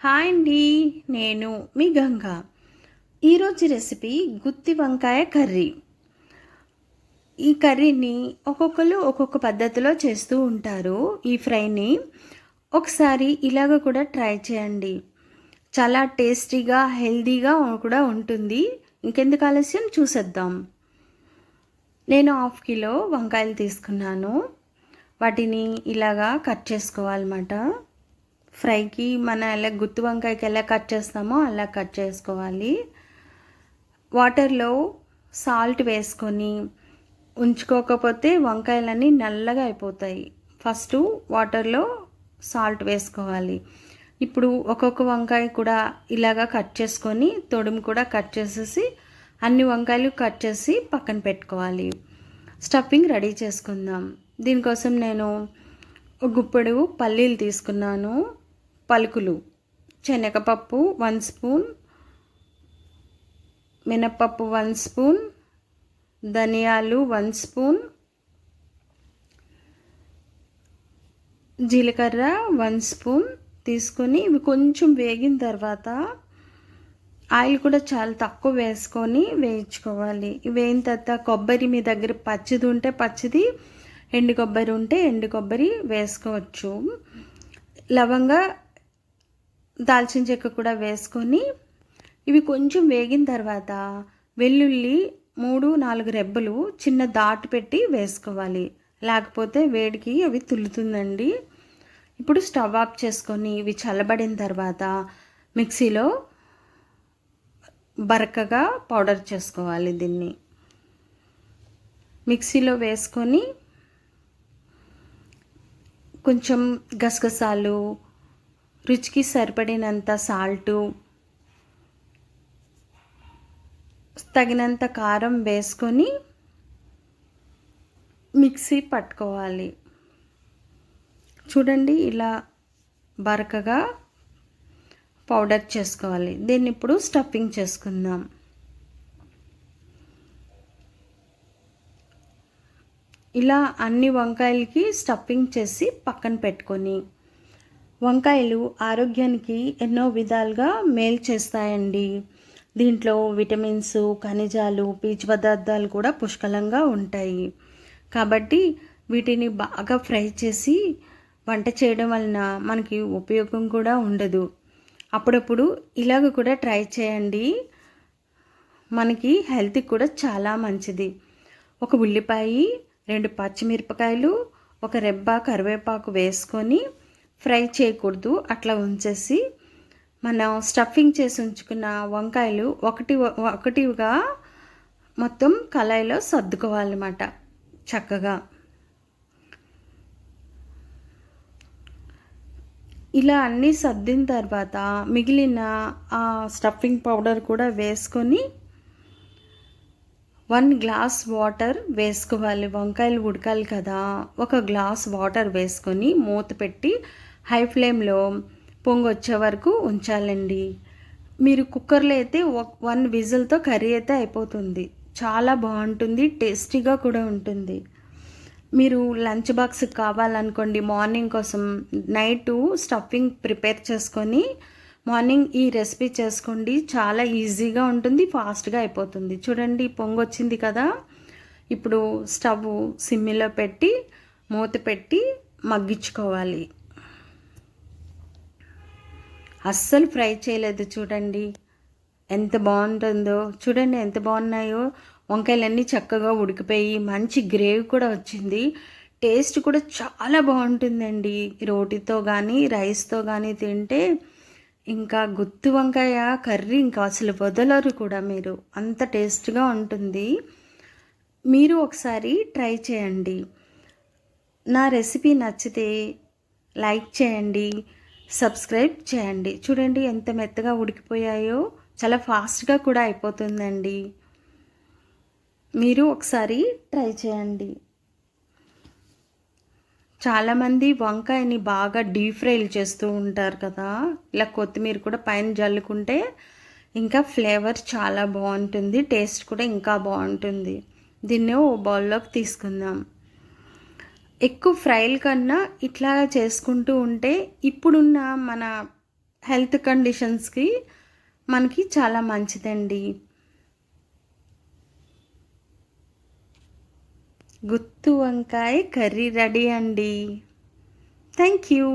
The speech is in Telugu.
హాయ్ అండి నేను మీ గంగ. ఈరోజు రెసిపీ గుత్తి వంకాయ కర్రీ. ఈ కర్రీని ఒక్కొక్కరు ఒక్కొక్క పద్ధతిలో చేస్తూ ఉంటారు. ఈ ఫ్రైని ఒకసారి ఇలాగ కూడా ట్రై చేయండి. చాలా టేస్టీగా హెల్దీగా కూడా ఉంటుంది. ఇంకెందుకు ఆలస్యం? చూసేద్దాం. నేను హాఫ్ కిలో వంకాయలు తీసుకున్నాను. వాటిని ఇలాగా కట్ చేసుకోవాలన్నమాట. ఫ్రైకి మన ఎలా గుత్తి వంకాయకి ఎలా కట్ చేస్తామో అలా కట్ చేసుకోవాలి. వాటర్లో సాల్ట్ వేసుకొని ఉంచుకోకపోతే వంకాయలన్నీ నల్లగా అయిపోతాయి. ఫస్ట్ వాటర్లో సాల్ట్ వేసుకోవాలి. ఇప్పుడు ఒక్కొక్క వంకాయ కూడా ఇలాగా కట్ చేసుకొని తొడుము కూడా కట్ చేసేసి అన్ని వంకాయలు కట్ చేసి పక్కన పెట్టుకోవాలి. స్టఫింగ్ రెడీ చేసుకుందాం. దీనికోసం నేను ఒక గుప్పెడు పల్లీలు తీసుకున్నాను. పలుకులు. శనగపప్పు వన్ స్పూన్ మినప్పప్పు వన్ స్పూన్ ధనియాలు వన్ స్పూన్ జీలకర్ర వన్ స్పూన్ తీసుకొని ఇవి కొంచెం వేగిన తర్వాత ఆయిల్ కూడా చాలా తక్కువ వేసుకొని వేయించుకోవాలి. వేయిన తర్వాత కొబ్బరి మీ దగ్గర పచ్చిది ఉంటే పచ్చిది ఎండు కొబ్బరి ఉంటే ఎండు కొబ్బరి వేసుకోవచ్చు. లవంగా దాల్చిన చెక్క కూడా వేసుకొని ఇవి కొంచెం వేగిన తర్వాత వెల్లుల్లి మూడు నాలుగు రెబ్బలు చిన్న దాటు పెట్టి వేసుకోవాలి. లేకపోతే వేడికి అవి తుల్లుతుందండి. ఇప్పుడు స్టవ్ ఆఫ్ చేసుకొని ఇవి చల్లబడిన తర్వాత మిక్సీలో బరకగా పౌడర్ చేసుకోవాలి దీన్ని. మిక్సీలో వేసుకొని కొంచెం గసగసాలు రుచికి సరిపడినంత సాల్టు తగినంత కారం వేసుకొని మిక్సీ పట్టుకోవాలి. చూడండి ఇలా బరకగా పౌడర్ చేసుకోవాలి. దీన్ని ఇప్పుడు స్టఫింగ్ చేసుకుందాం. ఇలా అన్ని వంకాయలకి స్టఫింగ్ చేసి పక్కన పెట్టుకొని వంకాయలు ఆరోగ్యానికి ఎన్నో విధాలుగా మేలు చేస్తాయండి. దీంట్లో విటమిన్స్ ఖనిజాలు పీచు పదార్థాలు కూడా పుష్కలంగా ఉంటాయి. కాబట్టి వీటిని బాగా ఫ్రై చేసి వంట చేయడం వలన మనకి ఉపయోగం కూడా ఉండదు. అప్పుడప్పుడు ఇలాగ కూడా ట్రై చేయండి. మనకి హెల్త్కి కూడా చాలా మంచిది. ఒక ఉల్లిపాయ రెండు పచ్చిమిరపకాయలు ఒక రెబ్బ కరివేపాకు వేసుకొని ఫ్రై చేయకూడదు. అట్లా ఉంచేసి మనం స్టఫింగ్ చేసి ఉంచుకున్న వంకాయలు ఒకటి ఒకటిగా మొత్తం కళాయిలో సర్దుకోవాలన్నమాట చక్కగా. ఇలా అన్నీ సర్దిన తర్వాత మిగిలిన ఆ స్టఫింగ్ పౌడర్ కూడా వేసుకొని వన్ గ్లాస్ వాటర్ వేసుకోవాలి. వంకాయలు ఉడకాలి కదా. ఒక గ్లాస్ వాటర్ వేసుకొని మూత పెట్టి హై ఫ్లేమ్లో పొంగొచ్చే వరకు ఉంచాలండి. మీరు కుక్కర్లో అయితే వన్ విజిల్తో కర్రీ అయితే అయిపోతుంది. చాలా బాగుంటుంది టేస్టీగా కూడా ఉంటుంది. మీరు లంచ్ బాక్స్ కావాలనుకోండి మార్నింగ్ కోసం నైట్ స్టఫింగ్ ప్రిపేర్ చేసుకొని మార్నింగ్ ఈ రెసిపీ చేసుకోండి. చాలా ఈజీగా ఉంటుంది ఫాస్ట్గా అయిపోతుంది. చూడండి పొంగు వచ్చింది కదా. ఇప్పుడు స్టవ్ సిమ్మిలో పెట్టి మూత పెట్టి మగ్గించుకోవాలి. అస్సలు ఫ్రై చేయలేదు చూడండి. ఎంత బాగుంటుందో. చూడండి ఎంత బాగున్నాయో. వంకాయలన్నీ చక్కగా ఉడికిపోయి మంచి గ్రేవీ కూడా వచ్చింది. టేస్ట్ కూడా చాలా బాగుంటుందండి. రోటీతో కానీ రైస్తో కానీ తింటే ఇంకా గుత్తి వంకాయ కర్రీ ఇంకా అసలు వదలరు కూడా మీరు. అంత టేస్ట్గా ఉంటుంది. మీరు ఒకసారి ట్రై చేయండి. నా రెసిపీ నచ్చితే లైక్ చేయండి. సబ్స్క్రైబ్ చేయండి. చూడండి ఎంత మెత్తగా ఉడికిపోయాయో. చాలా ఫాస్ట్గా కూడా అయిపోతుందండి. మీరు ఒకసారి ట్రై చేయండి. చాలామంది వంకాయని బాగా డీప్ ఫ్రైలు చేస్తూ ఉంటారు కదా. ఇలా కొత్తిమీర కూడా పైన జల్లుకుంటే ఇంకా ఫ్లేవర్ చాలా బాగుంటుంది. టేస్ట్ కూడా ఇంకా బాగుంటుంది. దీన్ని ఓ బౌల్లోకి తీసుకుందాం. ఎక్కువ ఫ్రైల కన్నా ఇట్లా చేసుకుంటూ ఉంటే ఇప్పుడున్న మన హెల్త్ కండిషన్స్కి మనకి చాలా మంచిదండి. గుత్తు వంకాయ కర్రీ రెడీ అండి. Thank you